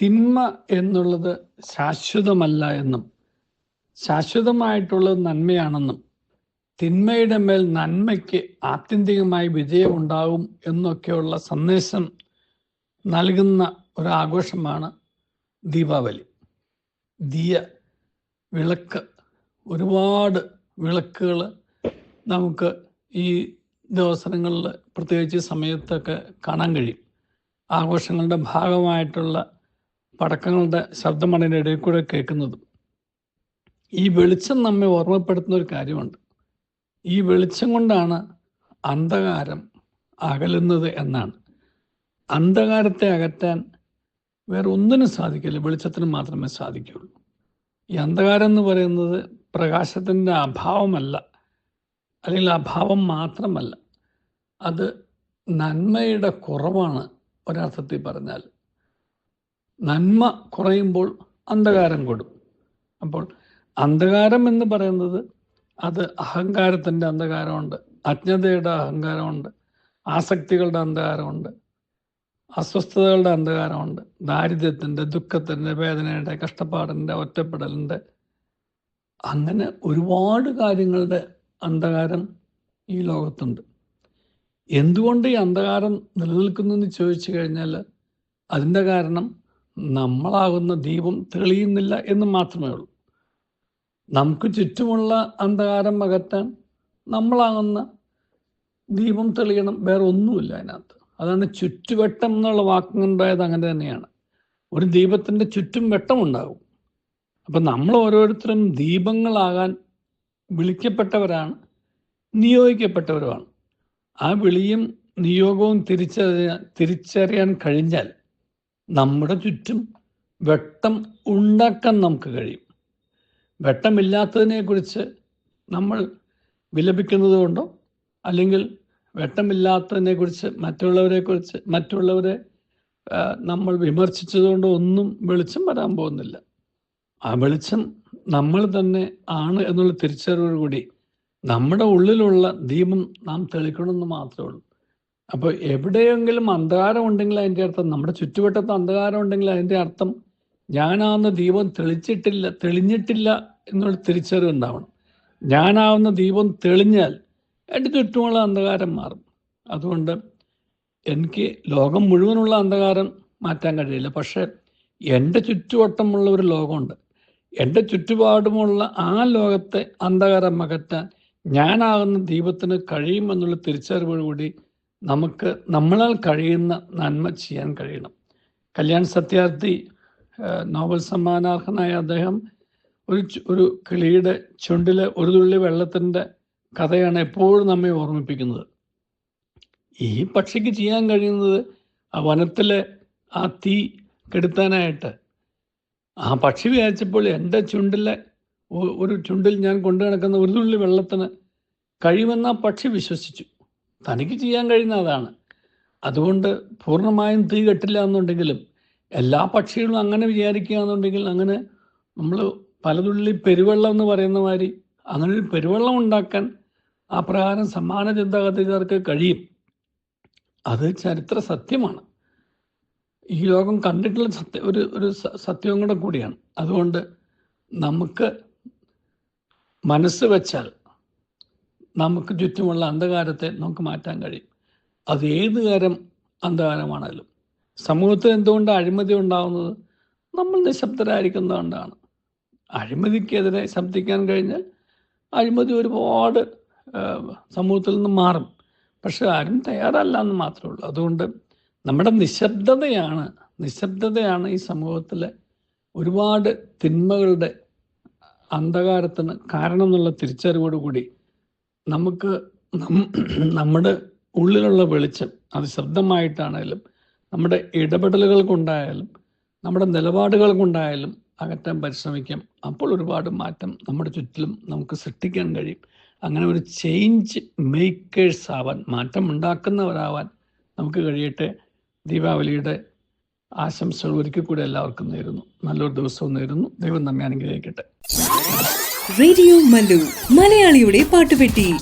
തിന്മ എന്നുള്ളത് ശാശ്വതമല്ല എന്നും ശാശ്വതമായിട്ടുള്ളത് നന്മയാണെന്നും തിന്മയുടെ മേൽ നന്മയ്ക്ക് ആത്യന്തികമായി വിജയമുണ്ടാകും എന്നൊക്കെയുള്ള സന്ദേശം നൽകുന്ന ഒരാഘോഷമാണ് ദീപാവലി. ദിയ വിളക്ക് ഒരുപാട് വിളക്കുകൾ നമുക്ക് ഈ ദിവസങ്ങളിൽ പ്രത്യേകിച്ച് സമയത്തൊക്കെ കാണാൻ കഴിയും. ആഘോഷങ്ങളുടെ ഭാഗമായിട്ടുള്ള പടക്കങ്ങളുടെ ശബ്ദമാണ് അതിന്റെ ഇടയിൽ കൂടെ കേൾക്കുന്നത്. ഈ വെളിച്ചം നമ്മെ ഓർമ്മപ്പെടുത്തുന്ന ഒരു കാര്യമുണ്ട്. ഈ വെളിച്ചം കൊണ്ടാണ് അന്ധകാരം അകലുന്നത് എന്നാണ്. അന്ധകാരത്തെ അകറ്റാൻ വേറെ ഒന്നിനും സാധിക്കില്ല. വെളിച്ചത്തിന് മാത്രമേ സാധിക്കുകയുള്ളൂ. ഈ അന്ധകാരം എന്ന് പറയുന്നത് പ്രകാശത്തിന്റെ അഭാവമല്ല. അല്ലെങ്കിൽ അഭാവം മാത്രമല്ല. അത് നന്മയുടെ കുറവാണ് ഒരർത്ഥത്തിൽ പറഞ്ഞാൽ. നന്മ കുറയുമ്പോൾ അന്ധകാരം കൊടും. അപ്പോൾ അന്ധകാരം എന്ന് പറയുന്നത് അത് അഹങ്കാരത്തിന്റെ അന്ധകാരമുണ്ട് അജ്ഞതയുടെ അഹങ്കാരമുണ്ട് ആസക്തികളുടെ അന്ധകാരമുണ്ട് അസ്വസ്ഥതകളുടെ അന്ധകാരമുണ്ട് ദാരിദ്ര്യത്തിന്റെ ദുഃഖത്തിന്റെ വേദനയുടെ കഷ്ടപ്പാടിന്റെ ഒറ്റപ്പെടലിന്റെ. അങ്ങനെ ഒരുപാട് കാര്യങ്ങളുടെ അന്ധകാരം ഈ ലോകത്തുണ്ട്. എന്തുകൊണ്ട് ഈ അന്ധകാരം നിലനിൽക്കുന്നു എന്ന് ചോദിച്ചു കഴിഞ്ഞാൽ അതിന്റെ കാരണം നമ്മളാകുന്ന ദീപം തെളിയുന്നില്ല എന്ന് മാത്രമേ ഉള്ളൂ. നമുക്ക് ചുറ്റുമുള്ള അന്ധകാരം അകറ്റാൻ നമ്മളാകുന്ന ദീപം തെളിയണം. വേറെ ഒന്നുമില്ല അതിനകത്ത്. അതാണ് ചുറ്റുവട്ടം എന്നുള്ള വാക്കുണ്ടായത് അങ്ങനെ തന്നെയാണ്. ഒരു ദീപത്തിന്റെ ചുറ്റും വെട്ടമുണ്ടാകും. അപ്പം നമ്മൾ ഓരോരുത്തരും ദീപങ്ങളാകാൻ വിളിക്കപ്പെട്ടവരാണ് നിയോഗിക്കപ്പെട്ടവരുമാണ്. ആ വിളിയും നിയോഗവും തിരിച്ചറിയാൻ തിരിച്ചറിയാൻ കഴിഞ്ഞാൽ നമ്മുടെ ചുറ്റും വെട്ടം ഉണ്ടാക്കാൻ നമുക്ക് കഴിയും. വെട്ടമില്ലാത്തതിനെക്കുറിച്ച് നമ്മൾ വിലപിക്കുന്നത് കൊണ്ടോ അല്ലെങ്കിൽ വെട്ടമില്ലാത്തതിനെക്കുറിച്ച് മറ്റുള്ളവരെക്കുറിച്ച് മറ്റുള്ളവരെ നമ്മൾ വിമർശിച്ചതുകൊണ്ടോ ഒന്നും വെളിച്ചം വരാൻ പോകുന്നില്ല. ആ വെളിച്ചം നമ്മൾ തന്നെ ആണ് എന്നുള്ള തിരിച്ചറിവോടുകൂടി നമ്മുടെ ഉള്ളിലുള്ള ദീപം നാം തെളിക്കണമെന്ന് മാത്രമേ ഉള്ളൂ. അപ്പോൾ എവിടെയെങ്കിലും അന്ധകാരം ഉണ്ടെങ്കിൽ അതിന്റെ അർത്ഥം നമ്മുടെ ചുറ്റുവട്ടത്ത് അന്ധകാരം ഉണ്ടെങ്കിൽ അതിന്റെ അർത്ഥം ഞാനാവുന്ന ദീപം തെളിച്ചിട്ടില്ല തെളിഞ്ഞിട്ടില്ല എന്നുള്ള തിരിച്ചറിവ് ഉണ്ടാവണം. ഞാനാവുന്ന ദീപം തെളിഞ്ഞാൽ എന്റെ ചുറ്റുമുള്ള അന്ധകാരം മാറും. അതുകൊണ്ട് എനിക്ക് ലോകം മുഴുവനുള്ള അന്ധകാരം മാറ്റാൻ കഴിയില്ല. പക്ഷേ എന്റെ ചുറ്റുവട്ടമുള്ള ഒരു ലോകമുണ്ട്. എന്റെ ചുറ്റുപാടുമുള്ള ആ ലോകത്തെ അന്ധകാരം അകറ്റാൻ ഞാനാകുന്ന ദീപത്തിന് കഴിയുമെന്നുള്ള തിരിച്ചറിവോടുകൂടി നമുക്ക് നമ്മളാൽ കഴിയുന്ന നന്മ ചെയ്യാൻ കഴിയണം. കല്യാൺ സത്യാർത്ഥി നോബൽ സമ്മാനാർഹനായ അദ്ദേഹം ഒരു ഒരു കിളിയുടെ ചുണ്ടിലെ ഒരു തുള്ളി വെള്ളത്തിന്റെ കഥയാണ് എപ്പോഴും നമ്മെ ഓർമ്മിപ്പിക്കുന്നത്. ഈ പക്ഷിക്ക് ചെയ്യാൻ കഴിയുന്നത് ആ വനത്തിലെ ആ തീ കെടുത്താനായിട്ട്. ആ പക്ഷി വിചാരിച്ചപ്പോൾ എന്റെ ചുണ്ടിലെ ഒരു ചുണ്ടിൽ ഞാൻ കൊണ്ടു കിടക്കുന്ന ഒരു തുള്ളി വെള്ളത്തിന് കഴിയുമെന്ന് ആ പക്ഷി വിശ്വസിച്ചു. തനിക്ക് ചെയ്യാൻ കഴിയുന്ന അതാണ് അതുകൊണ്ട് പൂർണമായും തീ കെട്ടില്ല എന്നുണ്ടെങ്കിലും എല്ലാ പക്ഷികളും അങ്ങനെ വിചാരിക്കുക എന്നുണ്ടെങ്കിൽ അങ്ങനെ നമ്മൾ പലതുള്ളി പെരുവെള്ളം എന്ന് പറയുന്ന മാതിരി അങ്ങനെ ഒരു പെരുവെള്ളം ഉണ്ടാക്കാൻ ആ പ്രകാരം സമ്മാന ചിന്താഗതിക്കാർക്ക് കഴിയും. അത് ചരിത്ര സത്യമാണ്. ഈ ലോകം കണ്ടിട്ടുള്ള സത്യ ഒരു ഒരു സത്യവും കൂടെ കൂടിയാണ്. അതുകൊണ്ട് നമുക്ക് മനസ്സ് വെച്ചാൽ നമുക്ക് ചുറ്റുമുള്ള അന്ധകാരത്തെ നമുക്ക് മാറ്റാൻ കഴിയും. അത് ഏത് തരം അന്ധകാരമാണേലും. സമൂഹത്തിൽ എന്തുകൊണ്ട് അഴിമതി ഉണ്ടാകുന്നത് നമ്മൾ നിശബ്ദരായിരിക്കുന്നതുകൊണ്ടാണ്. അഴിമതിക്കെതിരെ ശബ്ദിക്കാൻ കഴിഞ്ഞാൽ അഴിമതി ഒരുപാട് സമൂഹത്തിൽ നിന്ന് മാറും. പക്ഷെ ആരും തയ്യാറല്ല എന്ന് മാത്രമേ ഉള്ളൂ. അതുകൊണ്ട് നമ്മുടെ നിശബ്ദതയാണ് നിശബ്ദതയാണ് ഈ സമൂഹത്തിലെ ഒരുപാട് തിന്മകളുടെ അന്ധകാരത്തിന് കാരണം എന്നുള്ള തിരിച്ചറിവോടുകൂടി നമുക്ക് നമ്മുടെ ഉള്ളിലുള്ള വെളിച്ചം അത് ശബ്ദമായിട്ടാണേലും നമ്മുടെ ഇടപെടലുകൾ കൊണ്ടായാലും നമ്മുടെ നിലപാടുകൾ കൊണ്ടായാലും അകറ്റാൻ പരിശ്രമിക്കാം. അപ്പോൾ ഒരുപാട് മാറ്റം നമ്മുടെ ചുറ്റിലും നമുക്ക് സൃഷ്ടിക്കാൻ കഴിയും. അങ്ങനെ ഒരു ചേഞ്ച് മേക്കേഴ്സ് ആവാൻ മാറ്റം ഉണ്ടാക്കുന്നവരാവാൻ നമുക്ക് കഴിയട്ടെ. ദീപാവലിയുടെ ആശംസകൾ ഒരിക്കൽ കൂടെ എല്ലാവർക്കും നേരുന്നു. നല്ലൊരു ദിവസവും നേരുന്നു. ദൈവം നമ്മെ അനുഗ്രഹിക്കട്ടെ. റേഡിയോ മല്ലു. മലയാളിയുടെ പാട്ടുപെട്ടി.